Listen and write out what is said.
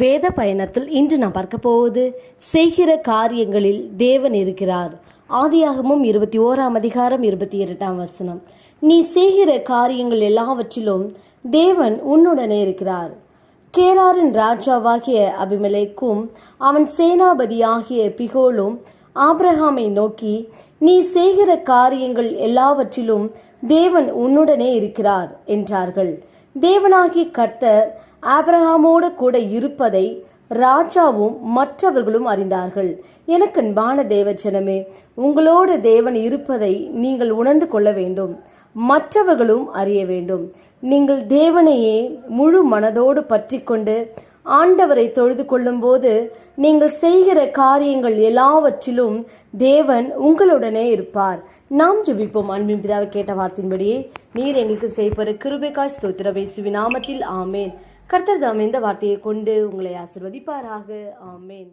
வேத பயணத்தில் இன்று நாம் பார்க்க போவது செய்கிற காரியங்களில் தேவன் இருக்கிறார். ஆதியாகமும் இருபத்தி ஓராம் அதிகாரம் இருபத்தி இரண்டாம் வசனம். நீ செய்கிற காரியங்கள் எல்லாவற்றிலும் தேவன் உன்னுடனே இருக்கிறார். கேராரின் ராஜாவாகிய அபிமலைக்கும் அவன் சேனாபதியாகிய பிகோலும் ஆப்ரஹாமை நோக்கி நீ செய்கிற காரியங்கள் எல்லாவற்றிலும் தேவன் உன்னுடனே இருக்கிறார் என்றார்கள். தேவனாகி கர்த்தர் ஆபிரகாமோடு கூட இருப்பதை ராஜாவும் மற்றவர்களும் அறிந்தார்கள். எனக்கு அன்பான தேவச்சனமே உங்களோடு தேவன் இருப்பதை நீங்கள் உணர்ந்து கொள்ள வேண்டும். மற்றவர்களும் அறிய வேண்டும். நீங்கள் தேவனையே முழு மனதோடு பற்றிக்கொண்டு ஆண்டவரை தொழுது கொள்ளும்போது நீங்கள் செய்கிற காரியங்கள் எல்லாவற்றிலும் தேவன் உங்களுடனே இருப்பார். நாம் ஜெபிப்போம். அன்பின் பிதாவை கேட்ட வார்த்தையின்படியே நீர் எங்களுக்கு செய்ப்பற கிருபைக்காய் ஸ்தோத்திர வேசுவி நாமத்தில். ஆமேன். கர்த்தர் தாம் இந்த வார்த்தையை கொண்டு உங்களை ஆசிர்வதிப்பாராக. ஆமேன்.